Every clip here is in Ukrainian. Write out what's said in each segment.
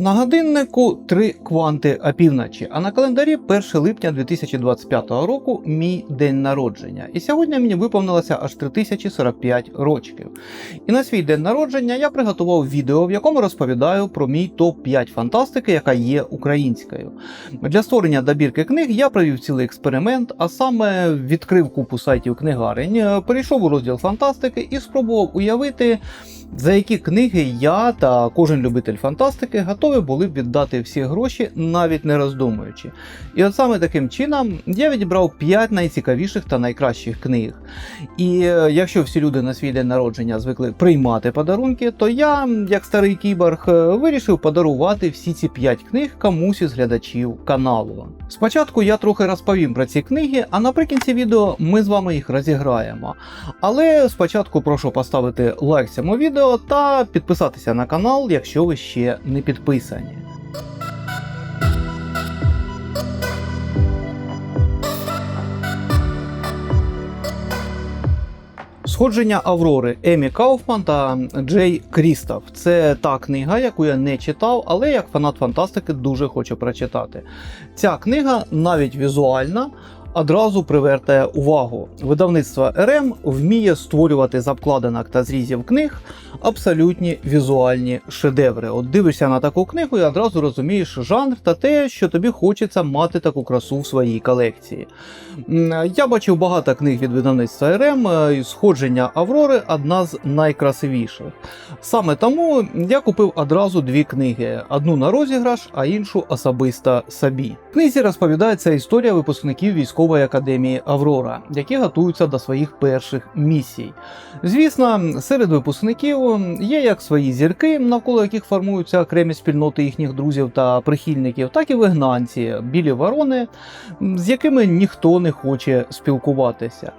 На годиннику три кванти опівночі, а на календарі 1 липня 2025 року мій день народження. І сьогодні мені виповнилося аж 3045 рочків. І на свій день народження я приготував відео, в якому розповідаю про мій топ-5 фантастики, яка є українською. Для створення добірки книг я провів цілий експеримент, а саме відкрив купу сайтів книгарень, перейшов у розділ фантастики і спробував уявити. За які книги я та кожен любитель фантастики готові були б віддати всі гроші, навіть не роздумуючи. І от саме таким чином я відібрав 5 найцікавіших та найкращих книг. І е, якщо всі люди на свій день народження звикли приймати подарунки, то я, як старий кіборг, е, вирішив подарувати всі ці 5 книг комусь із глядачів каналу. Спочатку я трохи розповім про ці книги, а наприкінці відео ми з вами їх розіграємо. Але спочатку прошу поставити лайк цьому відео та підписатися на канал, якщо ви ще не підписані. Сходження Аврори Емі Кауфман та Джей Крістоф. Це та книга, яку я не читав, але як фанат фантастики дуже хочу прочитати. Ця книга навіть візуальна. Одразу привертає увагу. Видавництво РМ вміє створювати з обкладинок та зрізів книг абсолютні візуальні шедеври. От дивишся на таку книгу і одразу розумієш жанр та те, що тобі хочеться мати таку красу в своїй колекції. Я бачив багато книг від видавництва РМ, е, і сходження Аврори одна з найкрасивіших. Саме тому я купив одразу дві книги: одну на розіграш, а іншу особисто собі. В книзі розповідається історія випускників військової академії Аврора, які готуються до своїх перших місій. Звісно, серед випускників є як свої зірки, навколо яких формуються окремі спільноти їхніх друзів та прихильників, так і вигнанці, білі ворони, з якими ніхто не хоче спілкуватися.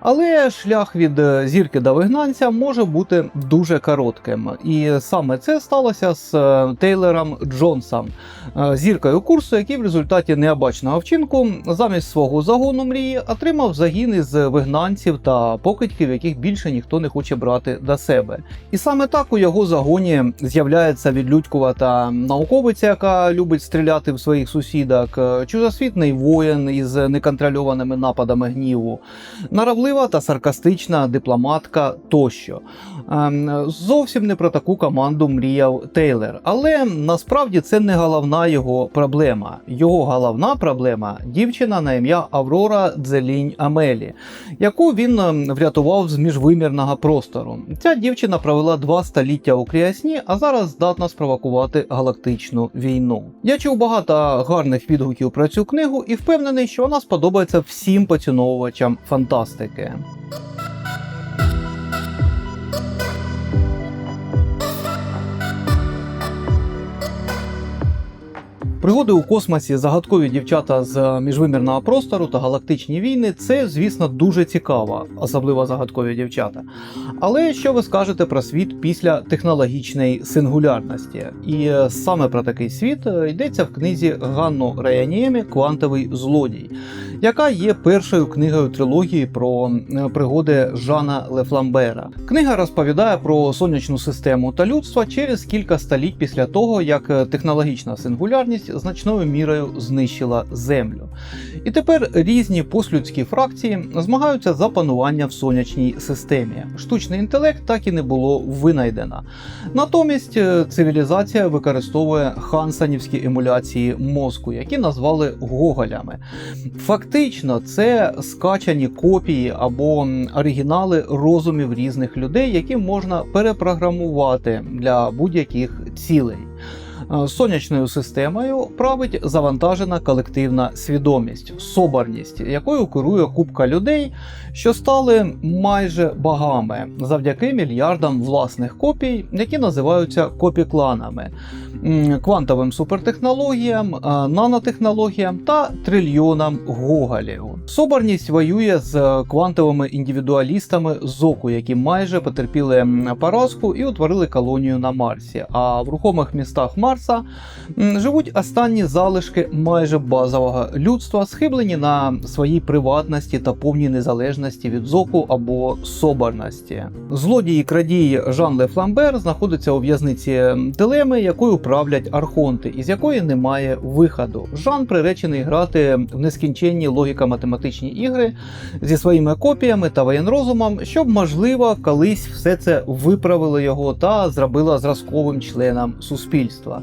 Але шлях від зірки до вигнанця може бути дуже коротким. І саме це сталося з е, Тейлором Джонсом, е, зіркою курсу, який в результаті необачного вчинку замість свого загону мрії отримав загін із вигнанців та покидьків, яких більше ніхто не хоче брати до себе. І саме так у його загоні з'являється відлюдькувата науковиця, яка любить стріляти в своїх сусідок, е, чужосвітний воїн із неконтрольованими нападами гніву, наравлива та саркастична дипломатка тощо. Ем, Зовсім не про таку команду мріяв Тейлор, але насправді це не головна його проблема. Його головна проблема дівчина на ім'я Аврора Дзелінь Амелі, яку він ем, врятував з міжвимірного простору. Ця дівчина провела два століття у кріасні, а зараз здатна спровокувати галактичну війну. Я чув багато гарних відгуків про цю книгу і впевнений, що вона сподобається всім поціновувачам фантастики. Пригоди у космосі, загадкові дівчата з міжвимірного простору та галактичні війни це, звісно, дуже цікаво, особливо загадкові дівчата. Але що ви скажете про світ після технологічної сингулярності? І е, саме про такий світ е, йдеться в книзі Ганну Раяніємі Квантовий злодій, яка є першою книгою трилогії про е, пригоди Жана Лефламбера. Книга розповідає про сонячну систему та людство через кілька століть після того, як е, технологічна сингулярність значною мірою знищила Землю. І тепер різні послюдські фракції змагаються за панування в сонячній системі. Штучний інтелект так і не було винайдено. Натомість е, цивілізація використовує хансанівські емуляції мозку, які назвали гоголями. Фактично, це скачані копії або оригінали розумів різних людей, які можна перепрограмувати для будь-яких цілей. Е, Сонячною системою править завантажена колективна свідомість, соборність, якою керує купка людей, що стали майже богами завдяки мільярдам власних копій, які називаються копікланами, квантовим супертехнологіям, е, нанотехнологіям та трильйонам гоголів. Соборність воює з квантовими індивідуалістами Зоку, які майже потерпіли поразку і утворили колонію на Марсі. А в рухомих містах Марса живуть останні залишки майже базового людства, схиблені на своїй приватності та повній незалежності від зоку або соборності. Злодій і крадій Жан Ле Фламбер знаходиться у в'язниці дилеми, якою правлять архонти, із якої немає виходу. Жан приречений грати в нескінченні логіко-математичні ігри зі своїми копіями та воєнрозумом, щоб, можливо, колись все це виправило його та зробило зразковим членом суспільства.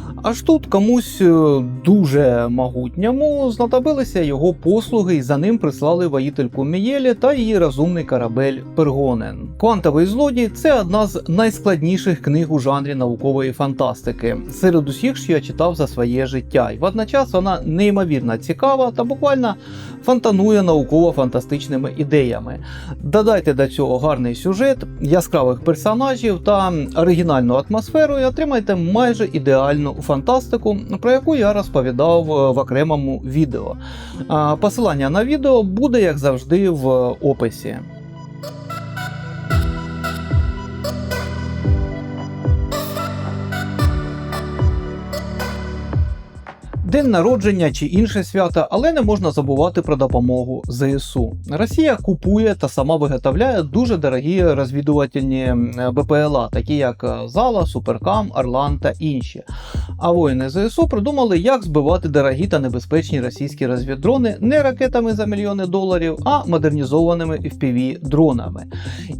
Аж тут комусь е, дуже могутньому знадобилися його послуги, і за ним прислали воїтельку Мієлі та її розумний корабель Пергонен. Квантовий злодій це одна з найскладніших книг у жанрі наукової фантастики, серед усіх, що я читав за своє життя, і водночас вона неймовірно цікава та буквально фонтанує науково-фантастичними ідеями. Додайте до цього гарний сюжет, яскравих персонажів та оригінальну атмосферу і отримайте майже ідеальну фантастику, про яку я розповідав е, в окремому відео. Посилання на відео буде, як завжди, в описі. День народження чи інше свято, але не можна забувати про допомогу ЗСУ. Росія купує та сама виготовляє дуже дорогі розвідувальні БПЛА, такі як е, Зала, Суперкам, Орлан та інші. А воїни ЗСУ придумали, як збивати дорогі та небезпечні російські розвіддрони не ракетами за мільйони доларів, а модернізованими fpv дронами.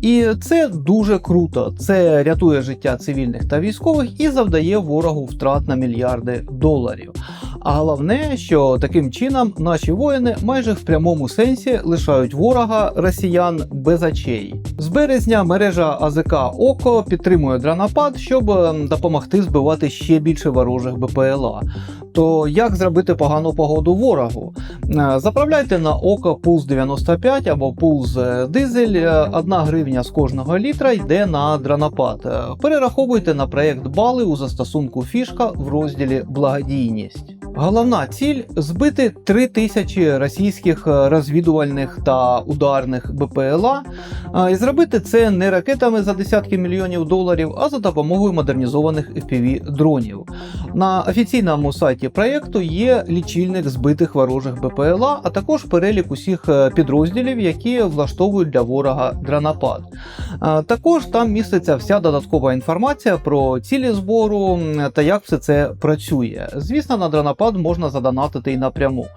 І це дуже круто. Це рятує життя цивільних та військових і завдає ворогу втрат на мільярди доларів. А головне, що таким чином наші воїни майже в прямому сенсі лишають ворога росіян без очей. З березня мережа АЗК ОКО підтримує дронопад, щоб ем, допомогти збивати ще більше ворожих БПЛА. То як зробити погану погоду ворогу? Е, Заправляйте на око пулс 95 або пулс дизель. 1 гривня з кожного літра йде на дронопад. Е, Перераховуйте на проєкт бали у застосунку фішка в розділі Благодійність. Головна ціль збити 3000 російських е, розвідувальних та ударних БПЛА, е, і зробити це не ракетами за десятки мільйонів доларів, а за допомогою модернізованих fpv дронів. На офіційному сайті проєкту є лічильник збитих ворожих БПЛА, а також перелік усіх е, підрозділів, які влаштовують для ворога дронопад. Е, Також там міститься вся додаткова інформація про цілі збору та як все це працює. Звісно, на дронопад можна задонатити і напряму.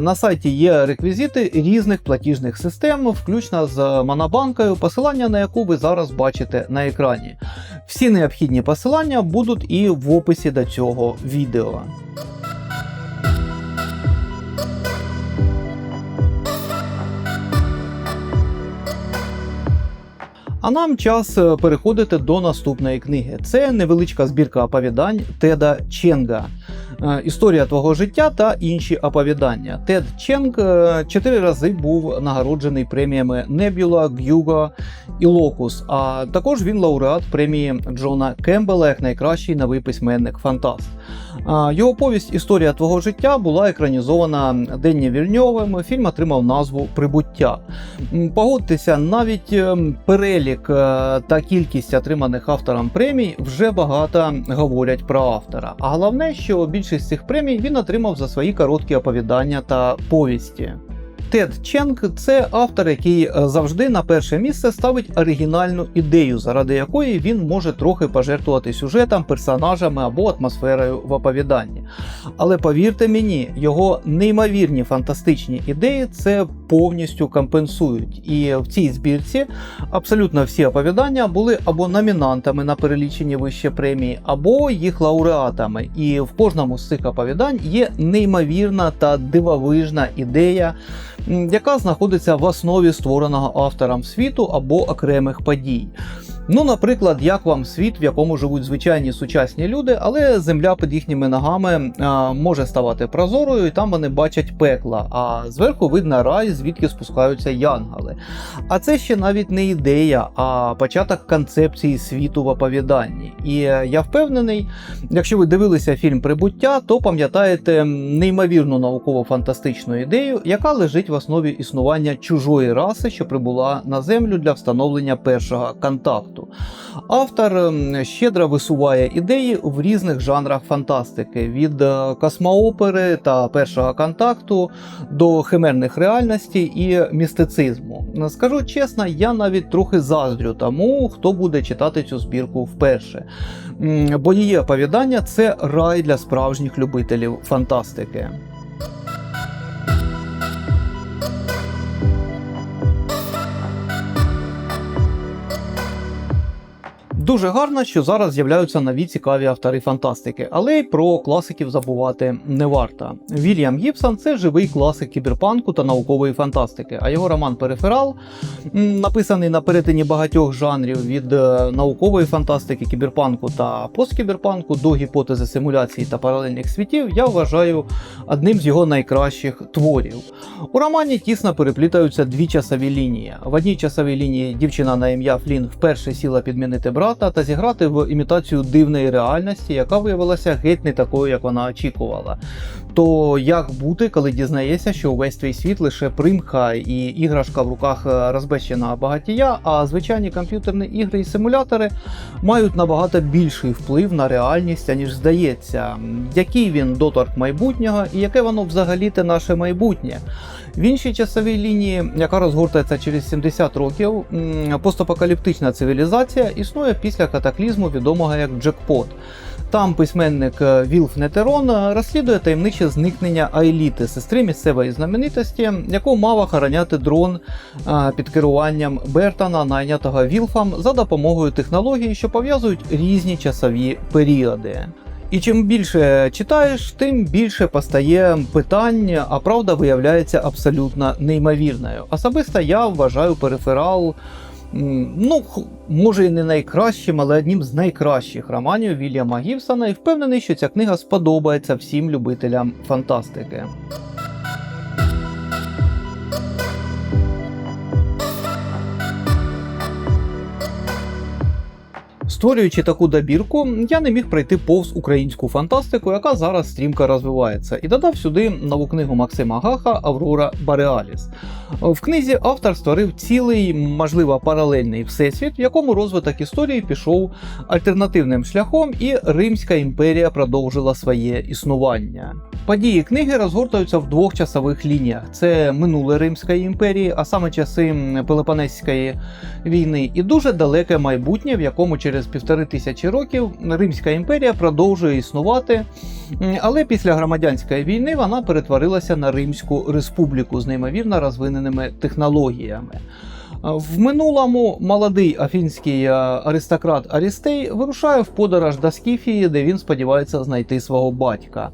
На сайті є реквізити різних платіжних систем, включно з Монобанкою, посилання на яку ви зараз бачите на екрані. Всі необхідні посилання будуть і в описі до цього відео. А нам час е, переходити до наступної книги. Це невеличка збірка оповідань Теда Ченга. Е, Історія твого життя та інші оповідання. Тед Ченг е, чотири рази був нагороджений преміями Небюла, Гюго і Локус. А також він лауреат премії Джона Кембела як найкращий новий письменник Фантаст. Його повість Історія твого життя була екранізована Денні Вільньовим. Фільм отримав назву Прибуття. Погодьтеся, навіть ем, перелік е, та кількість отриманих автором премій вже багато говорять про автора. А головне, що більшість цих премій він отримав за свої короткі оповідання та повісті. Тед Ченк це автор, який е, завжди на перше місце ставить оригінальну ідею, заради якої він може трохи пожертвувати сюжетом, персонажами або атмосферою в оповіданні. Але повірте мені, його неймовірні фантастичні ідеї це повністю компенсують. І в цій збірці абсолютно всі оповідання були або номінантами на перелічені вище премії, або їх лауреатами. І в кожному з цих оповідань є неймовірна та дивовижна ідея, яка знаходиться в основі створеного автором світу або окремих подій. Ну, наприклад, як вам світ, в якому живуть звичайні сучасні люди, але земля під їхніми ногами а, може ставати прозорою, і там вони бачать пекла, а зверху видно рай, звідки спускаються янгали. А це ще навіть не ідея, а початок концепції світу в оповіданні. І е, я впевнений, якщо ви дивилися фільм Прибуття, то пам'ятаєте неймовірну науково-фантастичну ідею, яка лежить в основі існування чужої раси, що прибула на землю для встановлення першого контакту. Автор ем, щедро висуває ідеї в різних жанрах фантастики: від е, космоопери та першого контакту до химерних реальностей і містицизму. Скажу чесно, я навіть трохи заздрю тому, хто буде читати цю збірку вперше. Бо її оповідання це рай для справжніх любителів фантастики. Дуже гарно, що зараз з'являються нові цікаві автори фантастики, але й про класиків забувати не варто. Вільям Гібсон це живий класик кіберпанку та наукової фантастики, а його роман Периферал, написаний на перетині багатьох жанрів від е, наукової фантастики, кіберпанку та посткіберпанку до гіпотези симуляції та паралельних світів, я вважаю одним з його найкращих творів. У романі тісно переплітаються дві часові лінії. В одній часовій лінії дівчина на ім'я Флін вперше сіла підмінити брата та зіграти в імітацію дивної реальності, яка виявилася геть не такою, як вона очікувала. То як бути, коли дізнається, що увесь твій світ лише примха і іграшка в руках е, розбещеного багатія, а звичайні комп'ютерні ігри і симулятори мають набагато більший вплив на реальність, аніж здається. Який він доторк майбутнього і яке воно взагалі те наше майбутнє? В іншій часовій лінії, яка розгортається через 70 років, постапокаліптична цивілізація існує після катаклізму, відомого як Джекпот. Там письменник е, Вілф Нетерон е, розслідує таємниче зникнення Айліти, сестри місцевої знаменитості, яку мав охороняти дрон е, під керуванням Бертона, найнятого Вілфом, за допомогою технологій, що пов'язують різні часові періоди. І чим більше читаєш, тим більше постає питань, а правда виявляється абсолютно неймовірною. Особисто я вважаю периферал. Ну, може і не найкращим, але одним з найкращих романів Вільяма Гібсона, і впевнений, що ця книга сподобається всім любителям фантастики. Створюючи таку добірку, я не міг пройти повз українську фантастику, яка зараз стрімко розвивається, і додав сюди нову книгу Максима Гаха Аврора Бареаліс. В книзі автор створив цілий, можливо, паралельний всесвіт, в якому розвиток історії пішов альтернативним шляхом, і Римська імперія продовжила своє існування. Події книги розгортаються в двох часових лініях: це минуле Римської імперії, а саме часи Пелопонесської війни, і дуже далеке майбутнє, в якому через півтори тисячі років Римська імперія продовжує існувати, але після громадянської війни вона перетворилася на Римську республіку з неймовірно розвиненими технологіями. В минулому молодий афінський е, аристократ Арістей вирушає в подорож до Скіфії, де він сподівається знайти свого батька.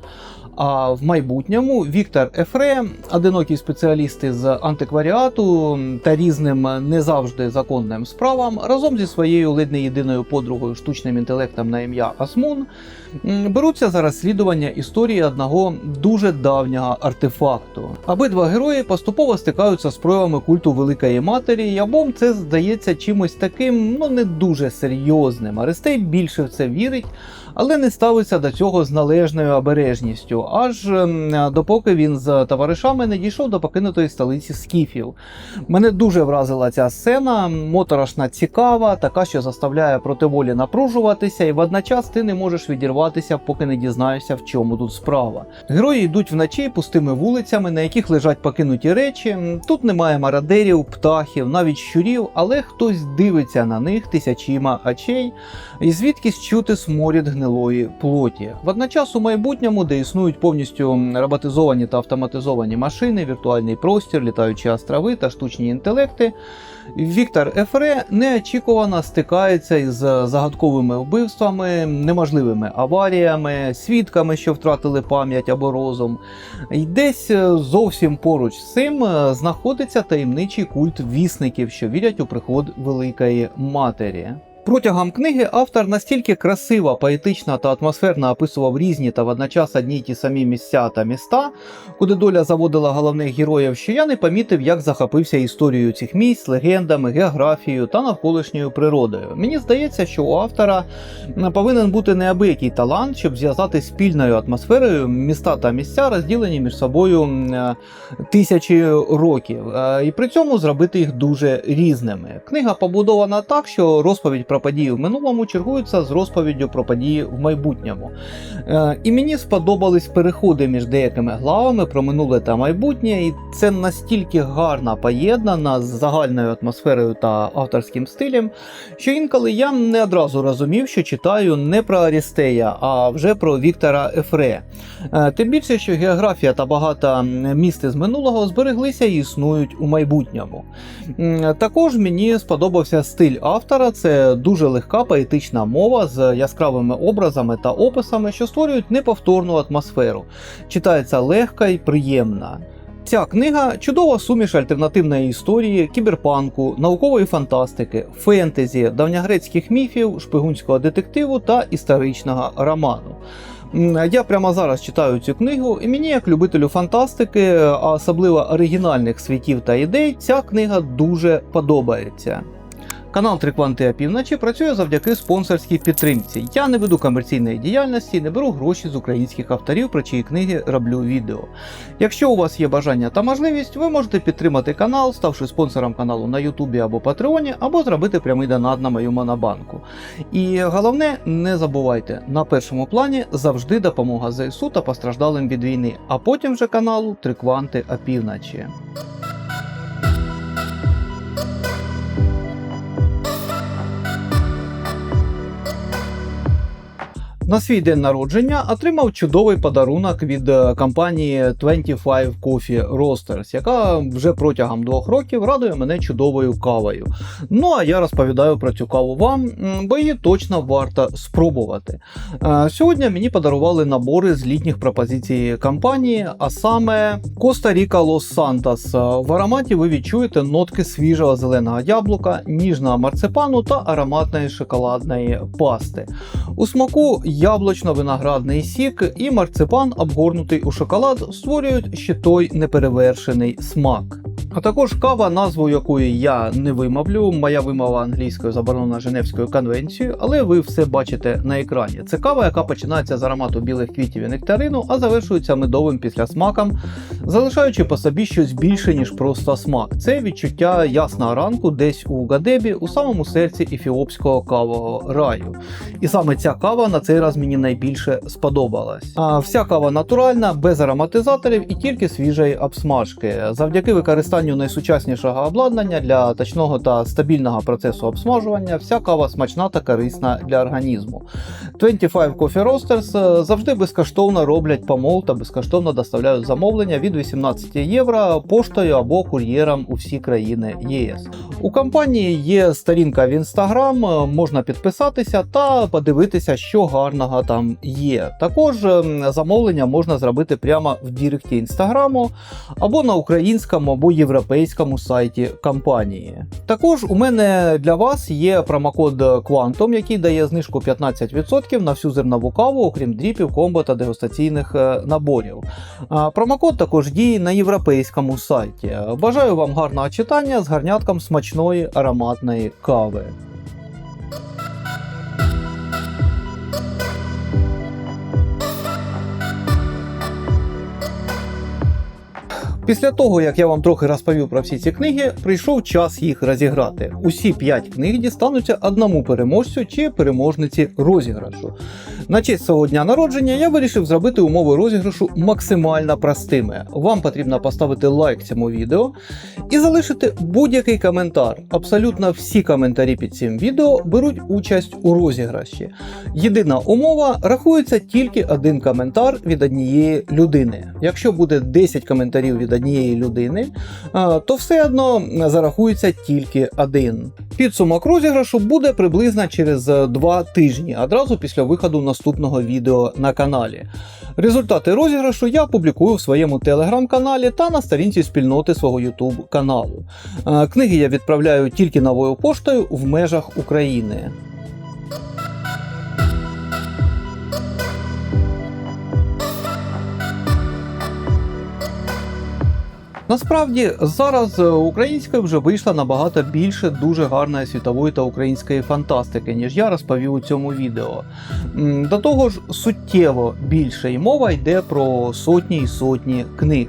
А в майбутньому Віктор Ефре, одинокий спеціаліст із антикваріату та різним не завжди законним справам, разом зі своєю ледь не єдиною подругою штучним інтелектом на ім'я Асмун, беруться за розслідування історії одного дуже давнього артефакту. Обидва герої поступово стикаються з проявами культу Великої Матері, і обом це здається чимось таким, ну не дуже серйозним. Аристей більше в це вірить, але не ставиться до цього з належною обережністю, аж ем, допоки він з товаришами не дійшов до покинутої столиці Скіфів. Мене дуже вразила ця сцена, моторошна, цікава, така, що заставляє проти волі напружуватися, і водночас ти не можеш відірватися, поки не дізнаєшся, в чому тут справа. Герої йдуть вночі пустими вулицями, на яких лежать покинуті речі. Тут немає мародерів, птахів, навіть щурів, але хтось дивиться на них тисячима очей, і звідкись чути сморід гнилої плоті. Водночас у майбутньому, де існують повністю роботизовані та автоматизовані машини, віртуальний простір, літаючі острови та штучні інтелекти, Віктор Ефре неочікувано стикається із загадковими вбивствами, неможливими аваріями, свідками, що втратили пам'ять або розум. І десь е, зовсім поруч з цим е, знаходиться таємничий культ вісників, що вірять у приход Великої Матері. Протягом книги автор настільки красиво, поетично та атмосферно описував різні та водночас одні й ті самі місця та міста, куди доля заводила головних героїв, що я не помітив, як захопився історією цих місць, легендами, географією та навколишньою природою. Мені здається, що у автора повинен бути неабиякий талант, щоб зв'язати спільною атмосферою міста та місця, розділені між собою е, тисячі років, е, і при цьому зробити їх дуже різними. Книга побудована так, що розповідь про події в минулому чергується з розповіддю про події в майбутньому. Е, І мені сподобались переходи між деякими главами про минуле та майбутнє, і це настільки гарно поєднано з загальною атмосферою та авторським стилем, що інколи я не одразу розумів, що читаю не про Арістея, а вже про Віктора Ефре. Е, Тим більше, що географія та багато міст із минулого збереглися і існують у майбутньому. Також мені сподобався стиль автора. Це дуже легка поетична мова з яскравими образами та описами, що створюють неповторну атмосферу. Читається легка і приємна. Ця книга чудова суміш альтернативної історії, кіберпанку, наукової фантастики, фентезі, давньогрецьких міфів, шпигунського детективу та історичного роману. Я прямо зараз читаю цю книгу, і мені, як любителю фантастики, а особливо оригінальних світів та ідей, ця книга дуже подобається. Канал Три Кванти опівночі працює завдяки спонсорській підтримці. Я не веду комерційної діяльності, не беру гроші з українських авторів, про чиї книги роблю відео. Якщо у вас є бажання та можливість, ви можете підтримати канал, ставши спонсором каналу на Ютубі або Патреоні, або зробити прямий донат на мою монобанку. І головне, не забувайте, на першому плані завжди допомога ЗСУ та постраждалим від війни, а потім вже каналу Три Кванти опівночі. На свій день народження отримав чудовий подарунок від е, компанії 25 Coffee Roasters, яка вже протягом двох років радує мене чудовою кавою. Ну а я розповідаю про цю каву вам, бо її точно варто спробувати. Е, Сьогодні мені подарували набори з літніх пропозицій компанії, а саме Коста Ріка Лос Сантос. В ароматі ви відчуєте нотки свіжого зеленого яблука, ніжного марципану та ароматної шоколадної пасти. У смаку яблучно-виноградний сік і марципан, обгорнутий у шоколад, створюють ще той неперевершений смак. А також кава, назву якої я не вимовлю. Моя вимова англійською заборонена Женевською конвенцією, але ви все бачите на екрані. Це кава, яка починається з аромату білих квітів і нектарину, а завершується медовим післясмаком, залишаючи по собі щось більше, ніж просто смак. Це відчуття ясного ранку десь у Гадебі, у самому серці ефіопського кавового раю. І саме ця кава на цей раз мені найбільше сподобалась. А вся кава натуральна, без ароматизаторів і тільки свіжої обсмажки. Завдяки використанню найсучаснішого обладнання для точного та стабільного процесу обсмажування, вся кава смачна та корисна для організму. 25 Coffee Roasters е, завжди безкоштовно роблять помол та безкоштовно доставляють замовлення від 18 євро поштою або кур'єром у всі країни ЄС. У компанії є сторінка в інстаграм, е, можна підписатися та подивитися, що гарного там є. Також ем, замовлення можна зробити прямо в діректі інстаграму або на українському або європейському сайті компанії. Також у мене для вас є промокод Quantum, який дає знижку 15% на всю зернову каву, окрім дріпів, комбо та дегустаційних е, наборів. Промокод також діє на європейському сайті. Бажаю вам гарного читання з гарнятком смачної ароматної кави. Після того, як я вам трохи розповів про всі ці книги, прийшов час їх розіграти. Усі 5 книг дістануться одному переможцю чи переможниці розіграшу. На честь свого дня народження я вирішив зробити умови розіграшу максимально простими. Вам потрібно поставити лайк цьому відео і залишити будь-який коментар. Абсолютно всі коментарі під цим відео беруть участь у розіграші. Єдина умова рахується тільки один коментар від однієї людини. Якщо буде 10 коментарів від однієї людини, то все одно зарахується тільки один. Підсумок розіграшу буде приблизно через 2 тижні, одразу після виходу наступного відео на каналі. Результати розіграшу я публікую в своєму телеграм-каналі та на сторінці спільноти свого YouTube каналу. Е, Книги я відправляю тільки новою поштою в межах України. Насправді зараз е, українською вже вийшла набагато більше дуже гарної світової та української фантастики, ніж я розповів у цьому відео. До того ж, суттєво більше і мова йде про сотні і сотні книг.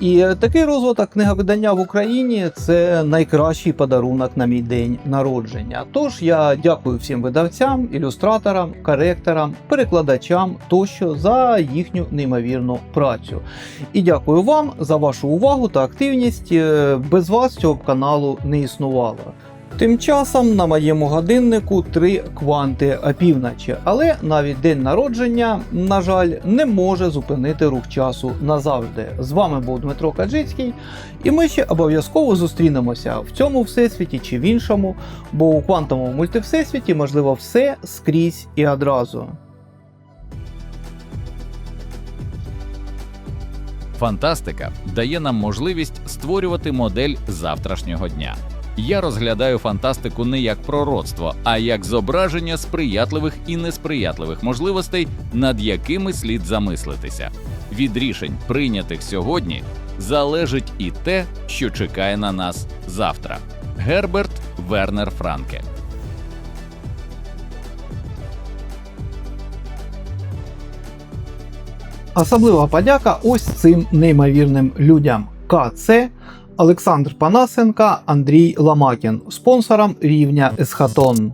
І такий розвиток книговидання в Україні це найкращий подарунок на мій день народження. Тож я дякую всім видавцям, ілюстраторам, коректорам, перекладачам тощо за їхню неймовірну працю. І дякую вам за вашу увагу та активність. Е, Без вас цього каналу не існувало. Тим часом на моєму годиннику три кванти опівночі, але навіть день народження, на жаль, не може зупинити рух часу назавжди. З вами був Дмитро Каджицький, і ми ще обов'язково зустрінемося в цьому всесвіті чи в іншому, бо у квантовому мультивсесвіті можливо все скрізь і одразу. Фантастика дає нам можливість створювати модель завтрашнього дня. Я розглядаю фантастику не як пророцтво, а як зображення сприятливих і несприятливих можливостей, над якими слід замислитися. Від рішень, прийнятих сьогодні, залежить і те, що чекає на нас завтра. Герберт Вернер Франке Особлива подяка ось цим неймовірним людям. КЦ, Олександр Панасенка, Андрій Ламакін, спонсором рівня Есхатон.